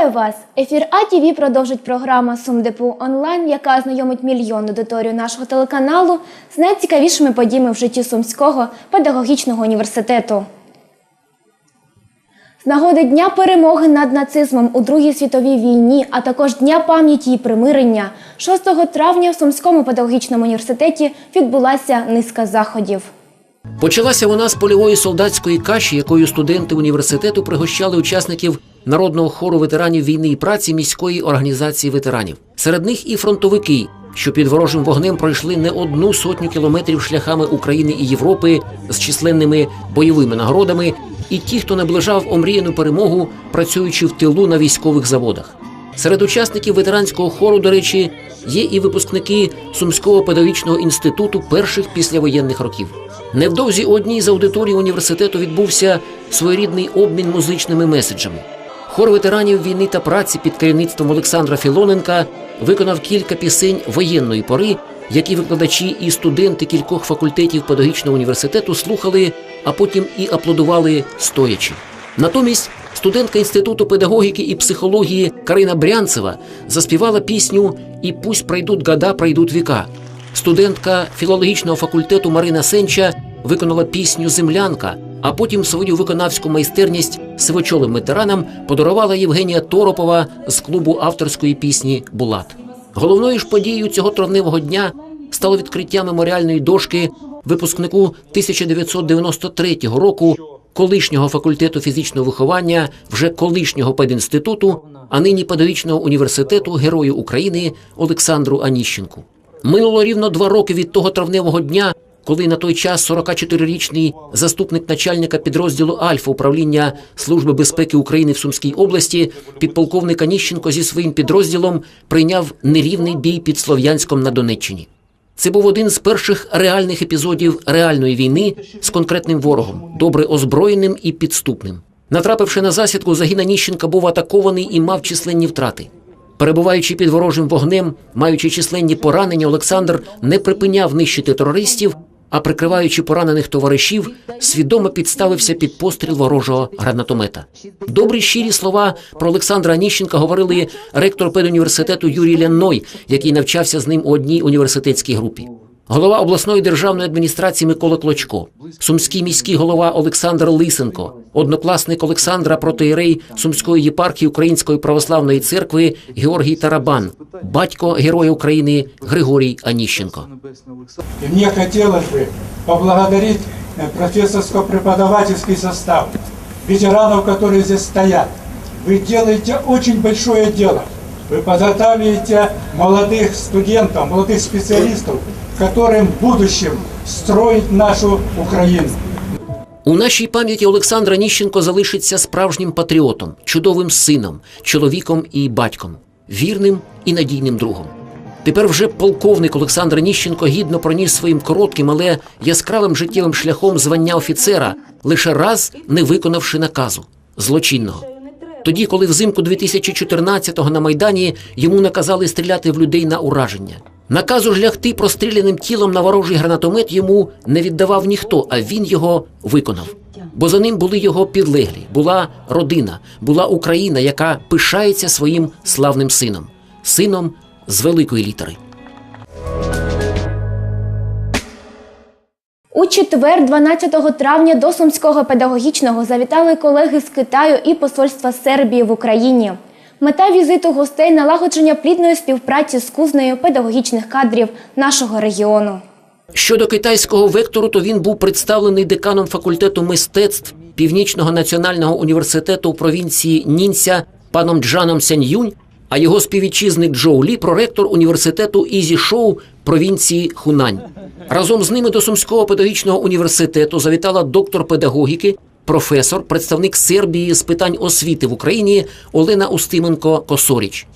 Вітаю вас! Ефір АТВ продовжить програма СумДПУ онлайн, яка знайомить мільйон аудиторію нашого телеканалу з найцікавішими подіями в житті Сумського педагогічного університету. З нагоди Дня перемоги над нацизмом у Другій світовій війні, а також Дня пам'яті і примирення, 6 травня в Сумському педагогічному університеті відбулася низка заходів. Почалася вона з польової солдатської каші, якою студенти університету пригощали учасників народного хору ветеранів війни і праці міської організації ветеранів. Серед них і фронтовики, що під ворожим вогнем пройшли не одну сотню кілометрів шляхами України і Європи з численними бойовими нагородами, і ті, хто наближав омріяну перемогу, працюючи в тилу на військових заводах. Серед учасників ветеранського хору, до речі, є і випускники Сумського педагогічного інституту перших післявоєнних років. Невдовзі одній з аудиторій університету відбувся своєрідний обмін музичними меседжами. Хор ветеранів війни та праці під керівництвом Олександра Філоненка виконав кілька пісень воєнної пори, які викладачі і студенти кількох факультетів педагогічного університету слухали, а потім і аплодували стоячи. Натомість студентка інституту педагогіки і психології Карина Брянцева заспівала пісню І пусть пройдуть года, пройдуть віка. Студентка філологічного факультету Марина Сенча виконала пісню Землянка, а потім свою виконавську майстерність сивочолим ветеранам подарувала Євгенія Торопова з клубу авторської пісні Булат. Головною ж подією цього травневого дня стало відкриття меморіальної дошки випускнику 1993 року колишнього факультету фізичного виховання, вже колишнього пединституту, а нині педагогічного університету Герою України Олександру Аніщенку. Минуло рівно два роки від того травневого дня, коли на той час 44-річний заступник начальника підрозділу Альфа управління Служби безпеки України в Сумській області, підполковник Аніщенко зі своїм підрозділом прийняв нерівний бій під Слов'янськом на Донеччині. Це був один з перших реальних епізодів реальної війни з конкретним ворогом, добре озброєним і підступним. Натрапивши на засідку, загін Аніщенка був атакований і мав численні втрати. Перебуваючи під ворожим вогнем, маючи численні поранення, Олександр не припиняв нищити терористів, а прикриваючи поранених товаришів, свідомо підставився під постріл ворожого гранатомета. Добрі щирі слова про Олександра Аніщенка говорили ректор педуніверситету Юрій Ляной, який навчався з ним у одній університетській групі Голова обласної державної адміністрації Микола Клочко, сумський міський голова Олександр Лисенко, однокласник Олександра протоєрей Сумської єпархії Української православної церкви Георгій Тарабан, батько Героя України Григорій Аніщенко. И мне хотелось бы поблагодарить э, профессорско-преподавательский состав, ветеранов, которые здесь стоят. Вы делаете очень большое дело. Вы подготавливаете молодых студентов, молодых специалистов, которым в будущем строить нашу Украину. У нашій пам'яті Олександр Аніщенко залишиться справжнім патріотом, чудовим сином, чоловіком і батьком, вірним і надійним другом. Тепер вже полковник Олександр Ніщенко гідно проніс своїм коротким, але яскравим життєвим шляхом звання офіцера, лише раз не виконавши наказу злочинного. Тоді, коли взимку 2014-го на майдані йому наказали стріляти в людей на ураження. Наказу ж лягти простріляним тілом на ворожий гранатомет йому не віддавав ніхто, а він його виконав. Бо за ним були його підлеглі, була родина, була Україна, яка пишається своїм славним сином, сином з великої літери. У четвер, 12 травня, до Сумського педагогічного завітали колеги з Китаю і посольства Сербії в Україні. Мета візиту гостей налагодження плідної співпраці з кузнею педагогічних кадрів нашого регіону. Щодо китайського вектору, то він був представлений деканом факультету мистецтв Північного національного університету у провінції Нінця паном Джаном Сяньюнь, а його співвітчизник Джоу Лі проректор університету Ізі Шоу провінції Хунань. Разом з ними до Сумського педагогічного університету завітала доктор педагогіки, професор, представник Сербії з питань освіти в Україні Олена Устименко Косоріч.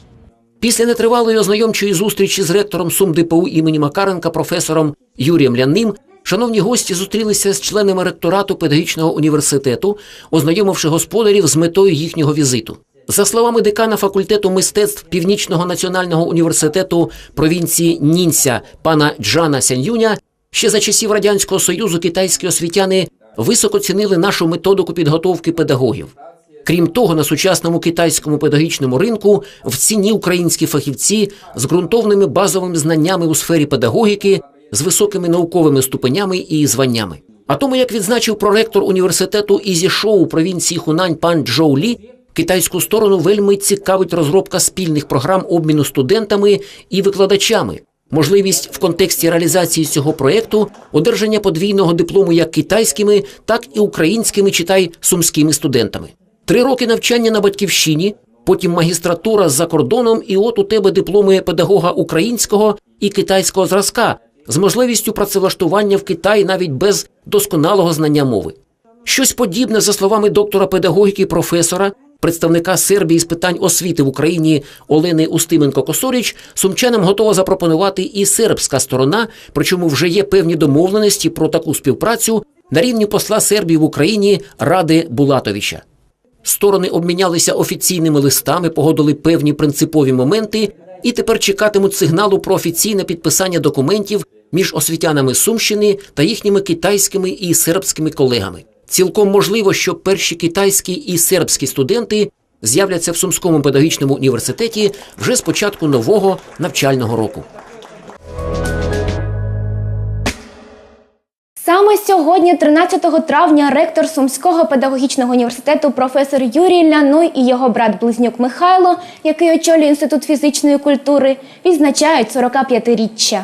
Після нетривалої ознайомчої зустрічі з ректором СумДПУ імені Макаренка, професором Юрієм Лянним, шановні гості зустрілися з членами ректорату педагогічного університету, ознайомивши господарів з метою їхнього візиту. За словами декана факультету мистецтв Північного національного університету провінції Нінця пана Джана Сяньюня, ще за часів радянського союзу китайські освітяни високо цінили нашу методику підготовки педагогів. Крім того, на сучасному китайському педагогічному ринку в ціні українські фахівці з ґрунтовними базовими знаннями у сфері педагогіки, з високими науковими ступенями і званнями. А тому, як відзначив проректор університету Ізішоу провінції Хунань пан Джоу Лі, китайську сторону вельми цікавить розробка спільних програм обміну студентами і викладачами. Можливість в контексті реалізації цього проєкту одержання подвійного диплому як китайськими, так і українськими читай сумськими студентами. Три роки навчання на батьківщині, потім магістратура за кордоном, і от у тебе дипломи педагога українського і китайського зразка з можливістю працевлаштування в Китаї навіть без досконалого знання мови. Щось подібне, за словами доктора педагогіки професора, представника Сербії з питань освіти в Україні Олени Устименко Косоріч, сумчанам готова запропонувати і сербська сторона, причому вже є певні домовленості про таку співпрацю на рівні посла Сербії в Україні Ради Булатовича. Сторони обмінялися офіційними листами, погодили певні принципові моменти і тепер чекатимуть сигналу про офіційне підписання документів між освітянами Сумщини та їхніми китайськими і сербськими колегами. Цілком можливо, що перші китайські і сербські студенти з'являться в Сумському педагогічному університеті вже з початку нового навчального року. Саме сьогодні, 13 травня, ректор Сумського педагогічного університету професор Юрій Лянуй і його брат Близнюк Михайло, який очолює інститут фізичної культури, відзначають 45-річчя.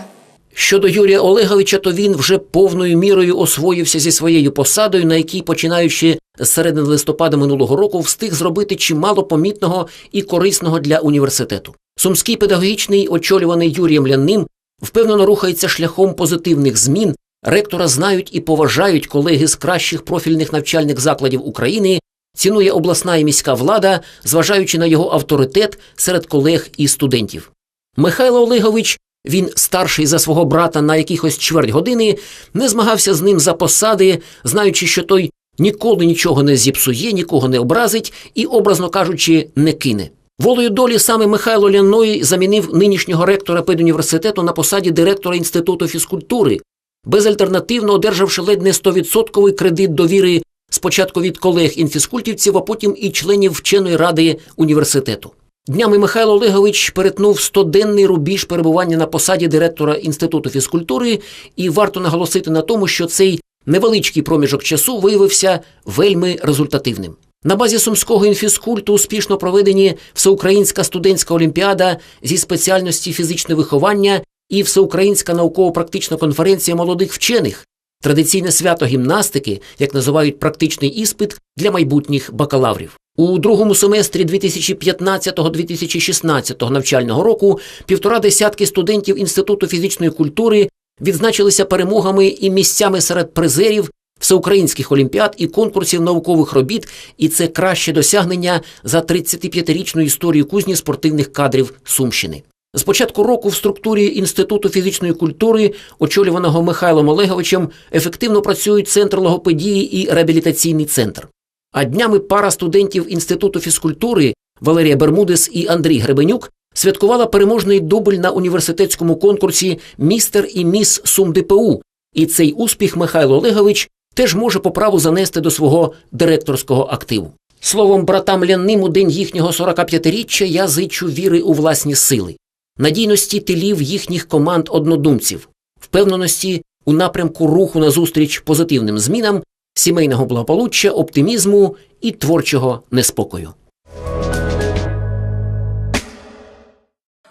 Щодо Юрія Олеговича, то він вже повною мірою освоївся зі своєю посадою, на якій, починаючи з середини листопада минулого року, встиг зробити чимало помітного і корисного для університету. Сумський педагогічний, очолюваний Юрієм Лянним, впевнено рухається шляхом позитивних змін. Ректора знають і поважають колеги з кращих профільних навчальних закладів України. Цінує обласна і міська влада, зважаючи на його авторитет серед колег і студентів. Михайло Олегович він старший за свого брата на якихось чверть години, не змагався з ним за посади, знаючи, що той ніколи нічого не зіпсує, нікого не образить і, образно кажучи, не кине. Волею долі саме Михайло Ляной замінив нинішнього ректора педуніверситету на посаді директора інституту фізкультури, безальтернативно одержавши ледь не 100% кредит довіри спочатку від колег інфізкультівців, а потім і членів вченої ради університету. Днями Михайло Олегович перетнув 100-денний рубіж перебування на посаді директора Інституту фізкультури, і варто наголосити на тому, що цей невеличкий проміжок часу виявився вельми результативним. На базі сумського інфізкульту успішно проведені всеукраїнська студентська олімпіада зі спеціальності фізичне виховання і всеукраїнська науково-практична конференція молодих вчених, традиційне свято гімнастики, як називають практичний іспит для майбутніх бакалаврів. У другому семестрі 2015-2016 навчального року півтора десятки студентів Інституту фізичної культури відзначилися перемогами і місцями серед призерів всеукраїнських олімпіад і конкурсів наукових робіт, і це краще досягнення за 35-річну історію кузні спортивних кадрів Сумщини. З початку року в структурі Інституту фізичної культури, очолюваного Михайлом Олеговичем, ефективно працюють центр логопедії і реабілітаційний центр. А днями пара студентів Інституту фізкультури Валерія Бермудес і Андрій Гребенюк святкувала переможний дубль на університетському конкурсі Містер і Міс Сум ДПУ. І цей успіх Михайло Олегович теж може по праву занести до свого директорського активу. Словом, братам Лянним у день їхнього 45-річчя я зичу віри у власні сили, надійності тилів їхніх команд однодумців, впевненості у напрямку руху назустріч позитивним змінам, сімейного благополуччя, оптимізму і творчого неспокою.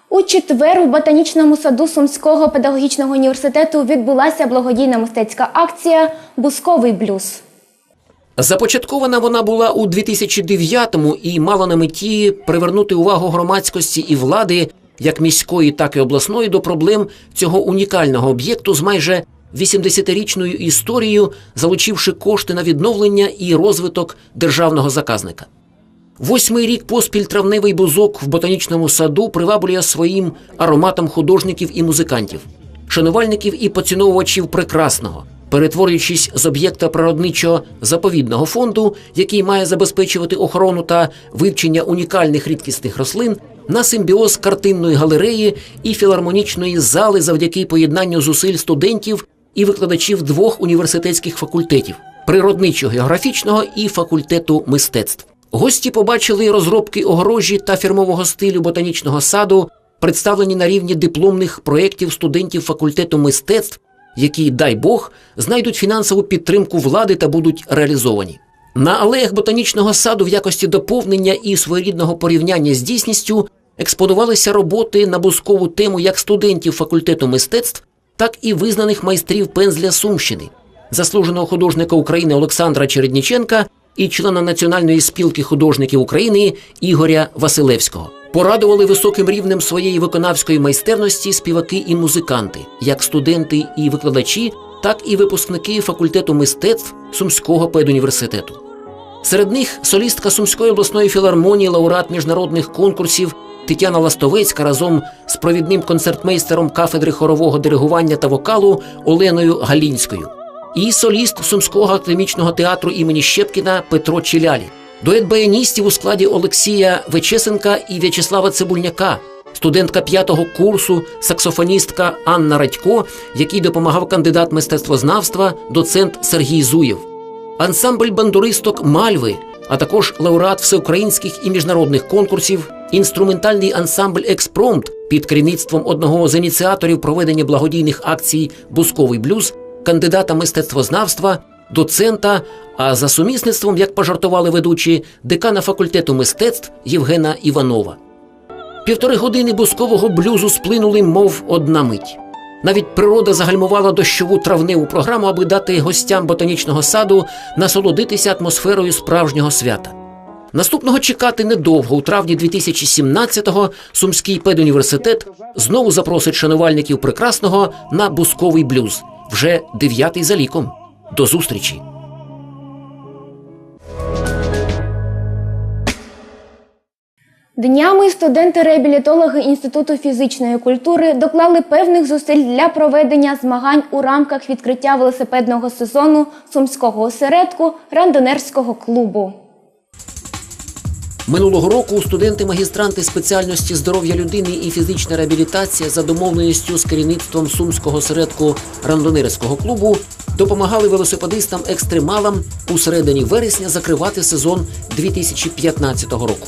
У четвер у ботанічному саду Сумського педагогічного університету відбулася благодійна мистецька акція Бусковий блюз. Започаткована вона була у 2009-му і мала на меті привернути увагу громадськості і влади, як міської, так і обласної, до проблем цього унікального об'єкту з майже 80-річною історією, залучивши кошти на відновлення і розвиток державного заказника. Восьмий рік поспіль травневий бузок в ботанічному саду приваблює своїм ароматом художників і музикантів, шанувальників і поціновувачів прекрасного, перетворюючись з об'єкта природничого заповідного фонду, який має забезпечувати охорону та вивчення унікальних рідкісних рослин, на симбіоз картинної галереї і філармонічної зали завдяки поєднанню зусиль студентів і викладачів двох університетських факультетів природничо-географічного і факультету мистецтв. Гості побачили розробки огорожі та фірмового стилю ботанічного саду, представлені на рівні дипломних проєктів студентів факультету мистецтв, які, дай Бог, знайдуть фінансову підтримку влади та будуть реалізовані. На алеях ботанічного саду в якості доповнення і своєрідного порівняння з дійсністю експонувалися роботи на бускову тему як студентів факультету мистецтв, так і визнаних майстрів пензля Сумщини, заслуженого художника України Олександра Чередніченка і члена Національної спілки художників України Ігоря Василевського. Порадували високим рівнем своєї виконавської майстерності співаки і музиканти, як студенти і викладачі, так і випускники факультету мистецтв Сумського педуніверситету. Серед них солістка Сумської обласної філармонії, лауреат міжнародних конкурсів Тетяна Ластовецька разом з провідним концертмейстером кафедри хорового диригування та вокалу Оленою Галінською, і соліст Сумського академічного театру імені Щепкіна Петро Чилялі, дует баяністів у складі Олексія Вечесенка і В'ячеслава Цибульняка, студентка п'ятого курсу, саксофоністка Анна Радько, якій допомагав кандидат мистецтвознавства, доцент Сергій Зуєв. Ансамбль бандуристок Мальви, а також лауреат всеукраїнських і міжнародних конкурсів, інструментальний ансамбль Експромт під керівництвом одного з ініціаторів проведення благодійних акцій Бусковий блюз, кандидата мистецтвознавства, доцента, а за сумісництвом, як пожартували ведучі, декана факультету мистецтв Євгена Іванова. Півтори години бускового блюзу сплинули, мов одна мить. Навіть природа загальмувала дощову травневу програму, аби дати гостям ботанічного саду насолодитися атмосферою справжнього свята. Наступного чекати недовго. У травні 2017-го Сумський педуніверситет знову запросить шанувальників прекрасного на бусковий блюз. Вже дев'ятий за ліком. До зустрічі! Днями студенти-реабілітологи Інституту фізичної культури доклали певних зусиль для проведення змагань у рамках відкриття велосипедного сезону Сумського осередку рандонерського клубу. Минулого року студенти-магістранти спеціальності здоров'я людини і фізична реабілітація за домовленістю з керівництвом сумського осередку рандонерського клубу допомагали велосипедистам-екстремалам у середині вересня закривати сезон 2015 року.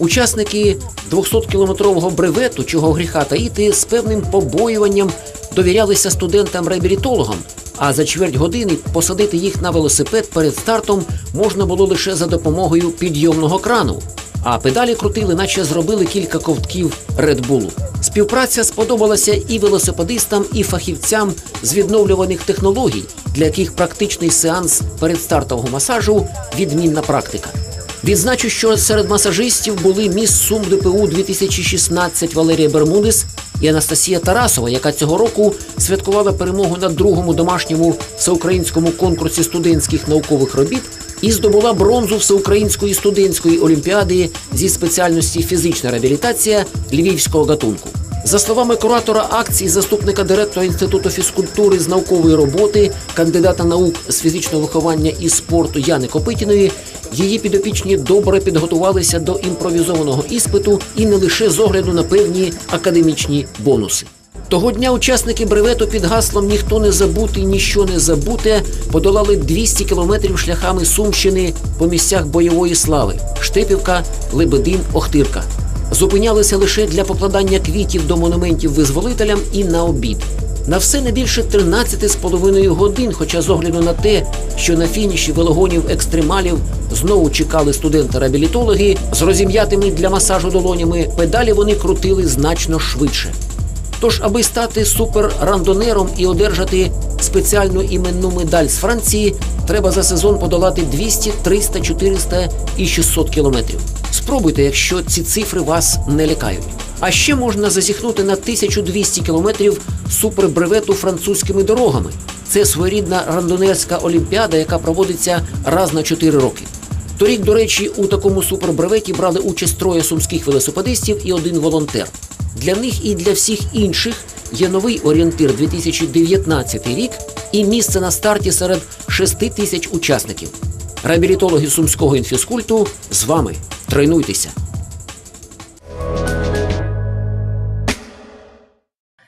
Учасники 200-кілометрового бревету, чого гріха таїти, з певним побоюванням довірялися студентам-реабілітологам, а за чверть години посадити їх на велосипед перед стартом можна було лише за допомогою підйомного крану. А педалі крутили, наче зробили кілька ковтків Редбулу. Співпраця сподобалася і велосипедистам, і фахівцям з відновлюваних технологій, для яких практичний сеанс передстартового масажу відмінна практика. Відзначу, що серед масажистів були міс Сум ДПУ 2016 Валерія Бермудес і Анастасія Тарасова, яка цього року святкувала перемогу на другому домашньому всеукраїнському конкурсі студентських наукових робіт і здобула бронзу всеукраїнської студентської олімпіади зі спеціальності фізична реабілітація львівського гатунку. За словами куратора акції, заступника директора інституту фізкультури з наукової роботи, кандидата наук з фізичного виховання і спорту Яни Копитіної, її підопічні добре підготувалися до імпровізованого іспиту і не лише з огляду на певні академічні бонуси. Того дня учасники бревету під гаслом Ніхто не забутий, ніщо не забуте подолали 200 кілометрів шляхами Сумщини по місцях бойової слави Штипівка, Лебедин, Охтирка. Зупинялися лише для покладання квітів до монументів визволителям і на обід. На все не більше 13,5 годин, хоча з огляду на те, що на фініші велогонів екстремалів знову чекали студенти-реабілітологи з розім'ятими для масажу долонями, педалі вони крутили значно швидше. Тож, аби стати суперрандонером і одержати спеціальну іменну медаль з Франції, треба за сезон подолати 200, 300, 400 і 600 кілометрів. Спробуйте, якщо ці цифри вас не лякають. А ще можна зазіхнути на 1200 кілометрів супербревету французькими дорогами. Це своєрідна рандонерська олімпіада, яка проводиться раз на 4 роки. Торік, до речі, у такому супербреветі брали участь троє сумських велосипедистів і один волонтер. Для них і для всіх інших є новий орієнтир 2019 рік і місце на старті серед 6 тисяч учасників. Реабілітологи сумського інфіскульту з вами. Тренуйтеся.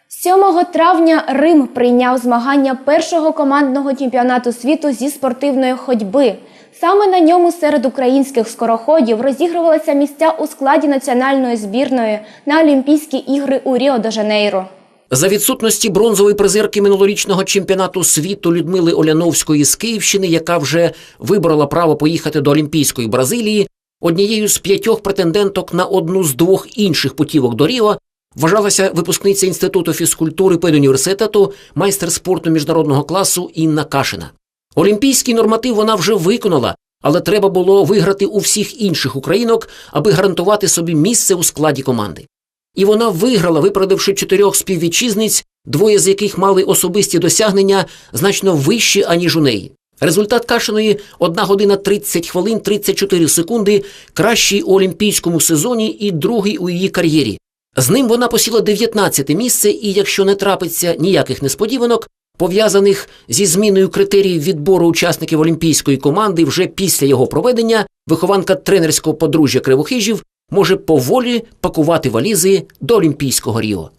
З 7 травня Рим прийняв змагання першого командного чемпіонату світу зі спортивної ходьби. Саме на ньому серед українських скороходів розігрувалися місця у складі національної збірної на Олімпійські ігри у Ріо-де-Жанейро. За відсутності бронзової призерки минулорічного чемпіонату світу Людмили Оляновської з Київщини, яка вже вибрала право поїхати до Олімпійської Бразилії, однією з п'ятьох претенденток на одну з двох інших путівок до Ріо вважалася випускниця інституту фізкультури педуніверситету, майстер спорту міжнародного класу Інна Кашина. Олімпійський норматив вона вже виконала, але треба було виграти у всіх інших українок, аби гарантувати собі місце у складі команди. І вона виграла, виправдавши чотирьох співвітчизниць, двоє з яких мали особисті досягнення значно вищі, аніж у неї. Результат Кашиної – 1 година 30 хвилин 34 секунди, кращий у олімпійському сезоні і другий у її кар'єрі. З ним вона посіла 19 місце, і якщо не трапиться ніяких несподіванок, пов'язаних зі зміною критеріїв відбору учасників олімпійської команди вже після його проведення, вихованка тренерського подружжя Кривохижів може поволі пакувати валізи до Олімпійського Ріо.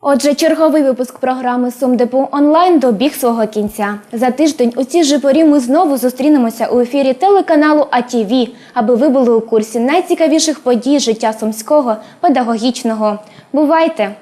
Отже, черговий випуск програми Сумдепу онлайн добіг свого кінця. За тиждень у цій же порі ми знову зустрінемося у ефірі телеканалу АТВ, аби ви були у курсі найцікавіших подій життя сумського педагогічного. Бувайте!